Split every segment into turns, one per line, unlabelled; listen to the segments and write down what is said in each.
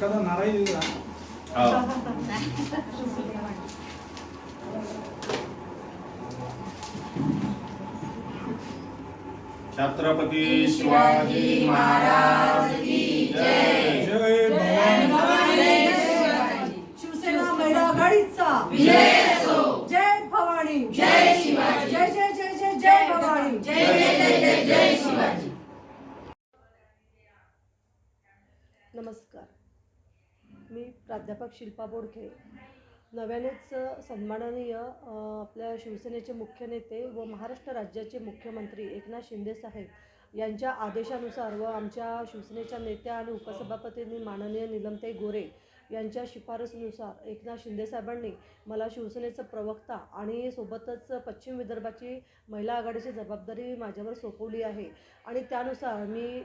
एखादा नाराही दिला
हा. छत्रपती शिवाजी महाराज की जय.
जय भवानी.
शिवसेना महिला आघाडीचा विजय असो जय भवानी. जय शिवाजी. जय जय जय जय जय भवानी. जय जय जय जय जय शिवाजी. नमस्कार. मी प्राध्यापक शिल्पा बोडखे. नव्यानेच सन्माननीय आपल्या शिवसेनेचे मुख्य नेते व महाराष्ट्र राज्याचे मुख्यमंत्री एकनाथ शिंदे साहेब यांच्या आदेशानुसार व आमच्या शिवसेनेच्या नेत्या आणि उपसभापतींनी माननीय निलमताई गोरे यांच्या शिफारसीनुसार एकनाथ शिंदेसाहेबांनी मला शिवसेनेचं प्रवक्ता आणि सोबतच पश्चिम विदर्भाची महिला आघाडीची जबाबदारी माझ्यावर सोपवली आहे. आणि त्यानुसार मी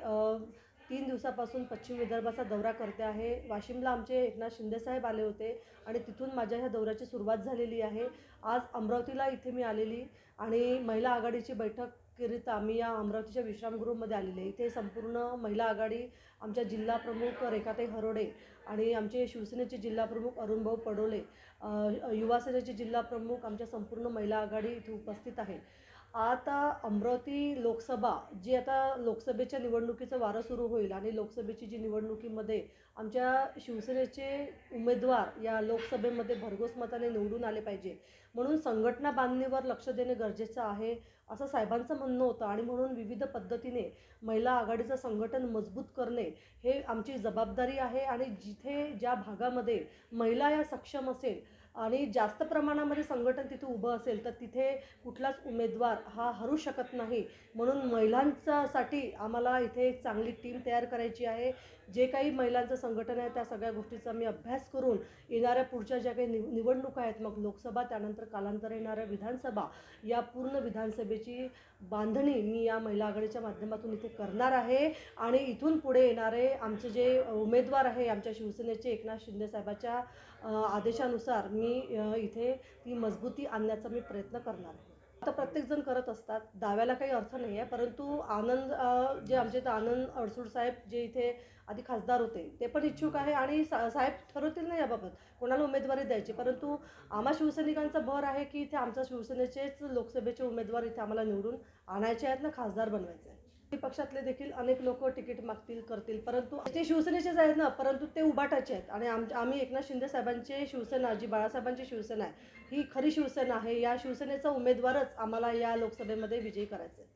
तीन दिवसापासून पश्चिम विदर्भाचा दौरा करते आहे. वाशिमला आमचे एकनाथ शिंदेसाहेब आले होते आणि तिथून माझ्या ह्या दौऱ्याची सुरुवात झालेली आहे. आज अमरावतीला इथे मी आलेली आणि महिला आघाडीची बैठकीकरिता आम्ही या अमरावतीच्या विश्रामगृहमध्ये आलेले इथे संपूर्ण महिला आघाडी आमच्या जिल्हा प्रमुख रेखाताई हरोडे आणि आमचे शिवसेनेचे जिल्हाप्रमुख अरुणभाऊ पडोले युवासेनेचे जिल्हा प्रमुख आमच्या संपूर्ण महिला आघाडी इथे उपस्थित आहे. आता अमरावती लोकसभा जी आता लोकसभेच्या निवडणुकीचं वारं सुरू होईल आणि लोकसभेची जी निवडणुकीमध्ये आमच्या शिवसेनेचे उमेदवार या लोकसभेमध्ये भरघोस मताने निवडून आले पाहिजे. म्हणून संघटना बांधणीवर लक्ष देणे गरजेचं आहे असं साहेबांचं म्हणणं होतं. आणि म्हणून विविध पद्धतीने महिला आघाडीचं संघटन मजबूत करणे हे आमची जबाबदारी आहे. आणि जिथे ज्या भागामध्ये महिला या सक्षम असेल आणि जास्त प्रमाणामध्ये संघटन तिथे उभं असेल तर तिथे कुठलाच उमेदवार हा हरू शकत नाही. म्हणून महिलांच्यासाठी आम्हाला इथे एक चांगली टीम तयार करायची आहे. जे काही महिलांचं संघटन आहे त्या सगळ्या गोष्टीचा मी अभ्यास करून येणाऱ्या पुढच्या ज्या काही निव निवडणुका आहेत मग लोकसभा त्यानंतर कालांतर येणाऱ्या विधानसभा या पूर्ण विधानसभेची बांधणी मी या महिला आघाडीच्या माध्यमातून इथे करणार आहे. आणि इथून पुढे येणारे आमचे जे उमेदवार आहे आमच्या शिवसेनेचे एकनाथ शिंदे साहेबाच्या आदेशानुसार मी इथे ती मजबूती आणण्याचा मी प्रयत्न करणार आहे. आता प्रत्येकजण करत असतात. दाव्याला काही अर्थ नाही आहे परंतु आनंद जे आमचे इथं आनंद अडसूळ साहेब जे इथे आधी खासदार होते ते पण इच्छुक आहे आणि सा साहेब ठरवतील ना याबाबत. कोणाला उमेदवारी द्यायची? परंतु आम्हा शिवसैनिकांचा भर आहे की इथे आमच्या शिवसेनेचेच लोकसभेचे उमेदवार इथे आम्हाला निवडून आणायचे आहेत ना खासदार बनवायचे आहेत. पक्षातले देखील अनेक लोक तिकीट मागतील करतील. परंतु ते शिवसेनेचेच आहेत ना परंतु ते उभाटाचे आहेत. आणि आम आम्ही एकनाथ शिंदे साहेबांचे शिवसेना जी बाळासाहेबांची शिवसेना आहे ही खरी शिवसेना आहे. या शिवसेनेचा उमेदवारच आम्हाला या लोकसभेमध्ये विजयी करायचा आहे